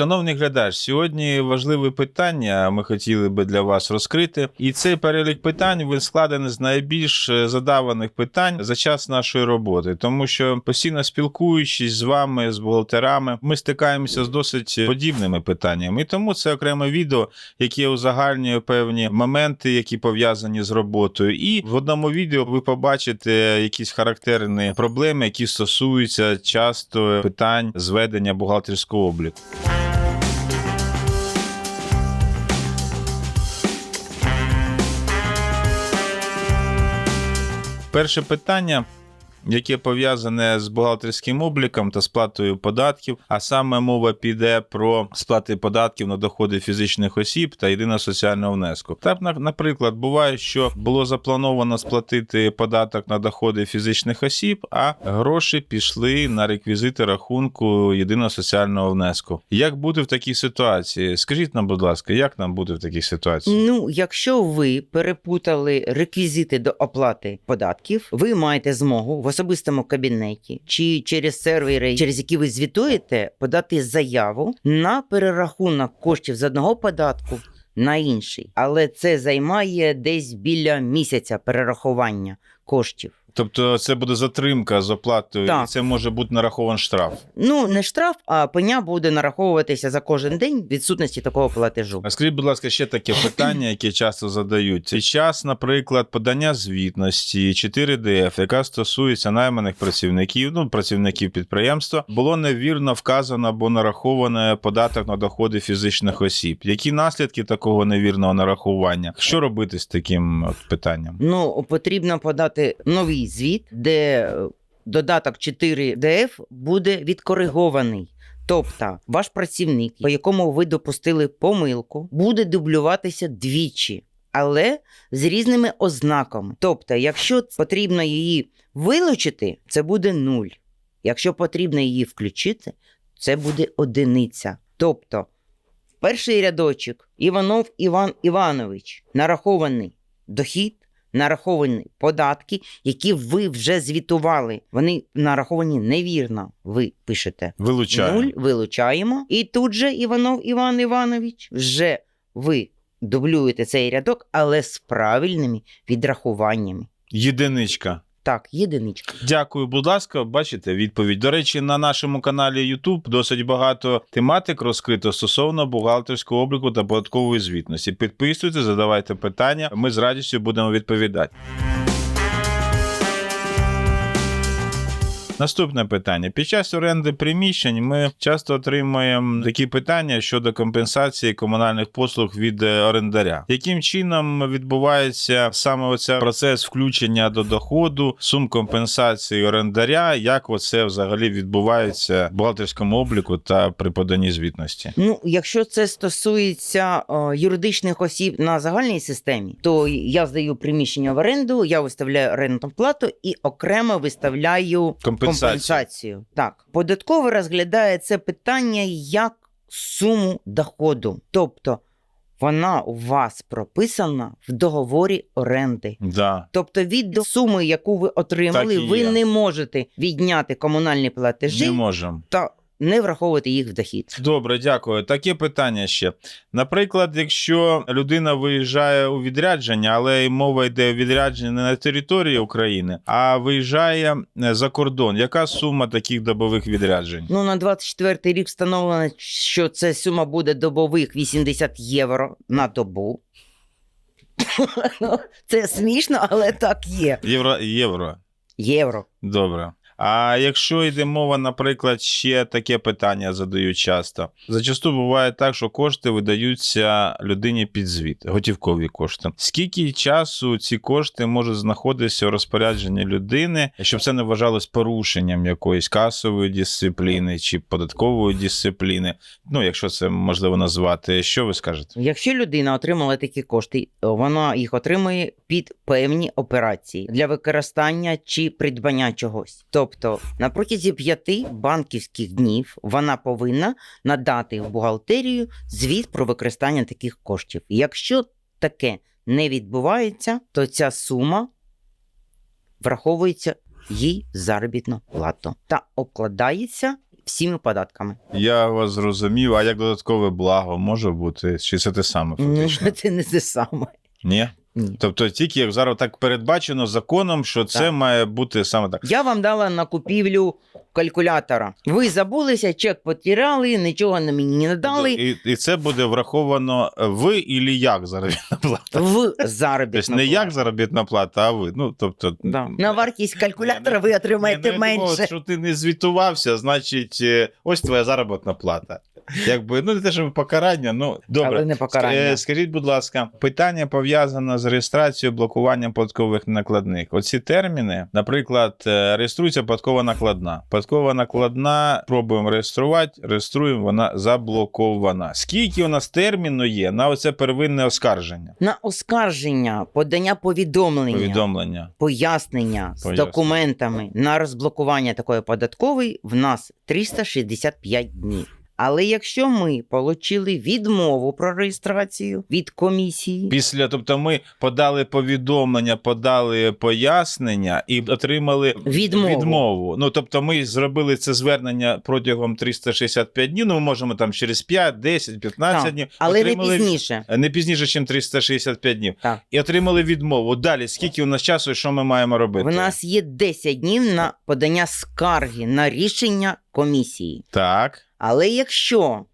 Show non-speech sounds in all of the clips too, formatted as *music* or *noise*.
Шановний глядач, сьогодні важливе питання. Ми хотіли би для вас розкрити. І цей перелік питань він складений з найбільш е, задаваних питань за час нашої роботи, тому що постійно спілкуючись з вами, з бухгалтерами, ми стикаємося з досить подібними питаннями. І тому це окреме відео, яке узагальнює певні моменти, які пов'язані з роботою. І в одному відео ви побачите якісь характерні проблеми, які стосуються часто питань зведення бухгалтерського обліку. Перше питання. Яке пов'язане з бухгалтерським обліком та сплатою податків, а саме мова піде про сплати податків на доходи фізичних осіб та єдиного соціального внеску. Так, наприклад, буває, що було заплановано сплатити податок на доходи фізичних осіб, а гроші пішли на реквізити рахунку єдиного соціального внеску. Як бути в такій ситуації? Скажіть нам, будь ласка, як нам бути в такій ситуації? Ну, якщо ви перепутали реквізити до оплати податків, ви маєте змогу в особистому кабінеті чи через сервери, через які ви звітуєте, подати заяву на перерахунок коштів з одного податку на інший. Але це займає десь біля місяця перерахування коштів. Тобто, це буде затримка з оплатою, Так. і це може бути нарахований штраф. Ну, не штраф, а пеня буде нараховуватися за кожен день відсутності такого платежу. А скажіть, будь ласка, ще таке питання, яке часто задають. Під час, наприклад, подання звітності 4DF, яка стосується найманих працівників, ну працівників підприємства, було невірно вказано або нараховано податок на доходи фізичних осіб. Які наслідки такого невірного нарахування? Що робити з таким от питанням? Ну, потрібно подати новий звіт, де е, додаток 4DF буде відкоригований. Тобто, ваш працівник, по якому ви допустили помилку, буде дублюватися двічі, але з різними ознаками. Тобто, якщо потрібно її вилучити, це буде нуль. Якщо потрібно її включити, це буде одиниця. Тобто, перший рядочок Іванов Іван Іванович нарахований дохід, нараховані податки, які ви вже звітували. Вони нараховані невірно. Ви пишете Вилучаємо. нуль, вилучаємо. І тут же Іванов Іван Іванович вже ви дублюєте цей рядок, але з правильними відрахуваннями. Єдиничка. Так, єдиничка. Дякую, будь ласка. Бачите відповідь. До речі, на нашому каналі YouTube досить багато тематик розкрито стосовно бухгалтерського обліку та податкової звітності. Підписуйтесь, задавайте питання. Ми з радістю будемо відповідати. Наступне питання. Під час оренди приміщень ми часто отримуємо такі питання щодо компенсації комунальних послуг від е, орендаря. Яким чином відбувається саме оця процес включення до доходу, сум компенсації орендаря? Як оце взагалі відбувається в бухгалтерському обліку та при поданні звітності? Ну, якщо це стосується е, юридичних осіб на загальній системі, то я здаю приміщення в оренду, я виставляю орендну плату і окремо виставляю Компенсацію. Компенсацію. Так, податково розглядає це питання як суму доходу, тобто вона у вас прописана в договорі оренди. Да. Тобто від суми, яку ви отримали, Так і ви є. не можете відняти комунальні платежі Не можемо. та не враховувати їх в дохід. Добре, дякую. Таке питання ще. Наприклад, якщо людина виїжджає у відрядження, але мова йде у відрядження не на території України, а виїжджає е, за кордон. Яка сума таких добових відряджень? Ну, на 24-й рік встановлено, що це сума буде добових 80 євро на добу. *laughs* Ну, Це смішно, але так є. Євро євро. Євро. Добре. А якщо йде мова, наприклад, ще таке питання задають часто. Зачасту буває так, що кошти видаються людині під звіт, готівкові кошти. Скільки часу ці кошти можуть знаходитися у розпорядженні людини, щоб це не вважалось порушенням якоїсь касової дисципліни чи податкової дисципліни? Ну, якщо це можливо назвати, що ви скажете? Якщо людина отримала такі кошти, вона їх отримує під певні операції для використання чи придбання чогось. Тобто, на протязі п'яти банківських днів вона повинна надати в бухгалтерію звіт про використання таких коштів. Якщо таке не відбувається, то ця сума враховується їй заробітну плату та обкладається всіми податками. Я вас зрозумів, а як додаткове благо може бути? Чи це те саме фактично? Ну, це не те саме. Ні? Ні. Тобто тільки як зараз так передбачено законом, що це Так. має бути саме так. Я вам дала на купівлю калькулятора. Ви забулися, чек потіряли, нічого на мені не дали. І, і це буде враховано ви і як заробітна плата. В заробітну Тобто не як заробітна плата, а ви. Ну, тобто, Да. На вартість калькулятора ви отримаєте не думав, менше. що ти не звітувався, значить, е, ось твоя заробітна плата. Якби, ну не те, щоб покарання, ну добре. Але не покарання. Е, Скажіть, будь ласка, питання пов'язане з реєстрацією блокуванням податкових накладних. Оці терміни, наприклад, е, реєструється податкова накладна. Податкова накладна, пробуємо реєструвати, реєструємо, вона заблокована. Скільки у нас терміну є на оце первинне оскарження? На оскарження, подання повідомлення, Повідомлення. пояснення з Пояснення. документами на розблокування такої податкової в нас 365 днів. Але якщо ми отримали відмову про реєстрацію від комісії, Після, тобто, ми подали повідомлення, подали пояснення і отримали Відмову. відмову. Ну тобто, ми зробили це звернення протягом 365 днів. Ну, ми можемо там через 5, 10, 15 Так, днів. але не пізніше. Не пізніше, ніж 365 днів. Так. І отримали відмову. Далі, скільки у нас часу і що ми маємо робити? В нас є 10 днів на подання скарги на рішення комісії. Так. Але якщо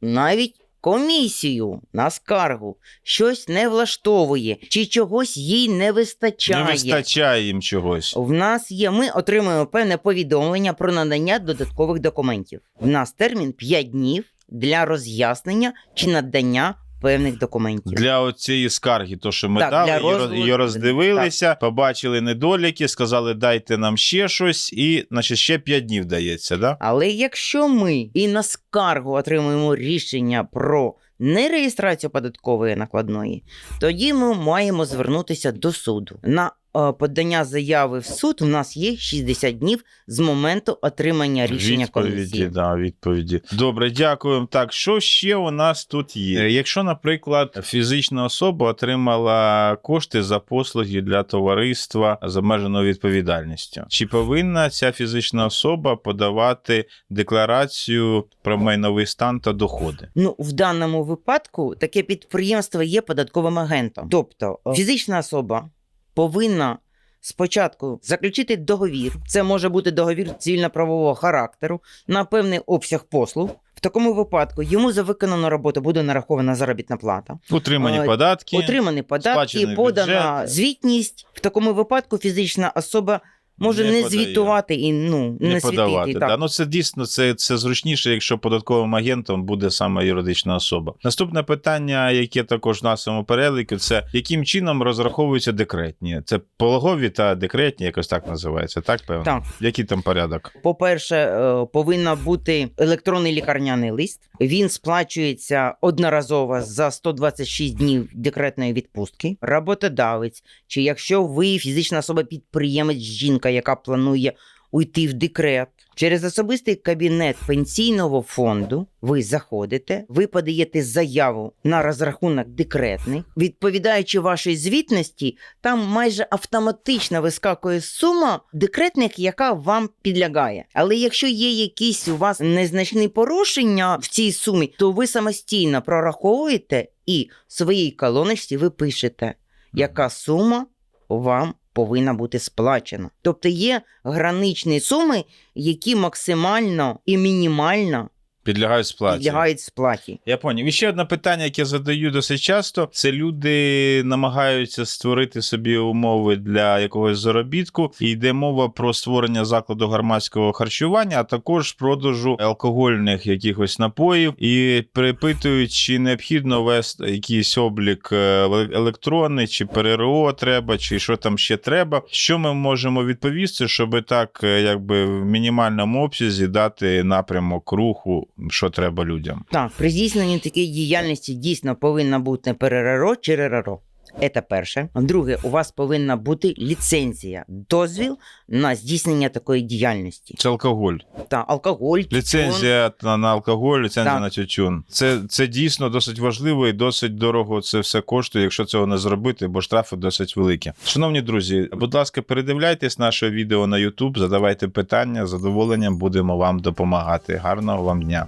навіть комісію на скаргу щось не влаштовує, чи чогось їй не вистачає, Не вистачає їм чогось. в нас є, ми отримуємо певне повідомлення про надання додаткових документів. В нас термін 5 днів для роз'яснення чи надання певних документів. Для цієї скарги, то що ми Так, дали, розгляду- її роздивилися, побачили недоліки, сказали, дайте нам ще щось, і значить, ще 5 днів дається, да? Але якщо ми і на скаргу отримуємо рішення про нереєстрацію податкової накладної, тоді ми маємо звернутися до суду. На подання заяви в суд у нас є 60 днів з моменту отримання рішення відповіді, комісії. да, відповіді. Добре, дякую. Так, що ще у нас тут є? Е, Якщо, наприклад, фізична особа отримала кошти за послуги для товариства з обмеженою відповідальністю, чи повинна ця фізична особа подавати декларацію про майновий стан та доходи? Ну, в даному випадку таке підприємство є податковим агентом. Тобто е, фізична особа повинна спочатку заключити договір. Це може бути договір цивільно-правового характеру на певний обсяг послуг. В такому випадку йому за виконану роботу буде нарахована заробітна плата. Утримані податки. Отримані податки, подана бюджет. звітність. В такому випадку фізична особа може Не не, звітувати і ну не, не подавати. світити. Да. Ну це дійсно це, це зручніше, якщо податковим агентом буде саме юридична особа. Наступне питання, яке також в нашому переліку, це яким чином розраховуються декретні? Це пологові та декретні, якось так називається, так певно? Так. Який там порядок? По-перше, е, повинна бути електронний лікарняний лист. Він сплачується одноразово за 126 днів декретної відпустки. Роботодавець, чи якщо ви фізична особа підприємець, жінка, яка планує уйти в декрет. Через особистий кабінет пенсійного фонду ви заходите, ви подаєте заяву на розрахунок декретних. Відповідаючи вашій звітності, там майже автоматично вискакує сума декретних, яка вам підлягає. Але якщо є якісь у вас незначні порушення в цій сумі, то ви самостійно прораховуєте і в своїй колоночці ви пишете, яка сума вам повинна бути сплачена. Тобто є граничні суми, які максимально і мінімально Підлягають сплаті. підлягають сплаті. Я поняв. І ще одне питання, яке задаю досить часто: це люди намагаються створити собі умови для якогось заробітку. І йде мова про створення закладу громадського харчування, а також продажу алкогольних якихось напоїв. І перепитують, чи необхідно вести якийсь облік е, електронний, чи ПРО треба, чи що там ще треба. Що ми можемо відповісти, щоб так, е, якби в мінімальному обсязі дати напрямок руху, що треба людям. Так, при здійсненні такої діяльності дійсно повинна бути перераро чи РРО. Це перше. Друге, у вас повинна бути ліцензія, дозвіл на здійснення такої діяльності. Це алкоголь. Та алкоголь, тютюн. Ліцензія на, на алкоголь, ліцензія Так. на тютюн. Це, це дійсно досить важливо і досить дорого це все коштує, якщо цього не зробити, бо штрафи досить великі. Шановні друзі, будь ласка, передивляйтесь наше відео на YouTube, задавайте питання. З задоволенням будемо вам допомагати. Гарного вам дня.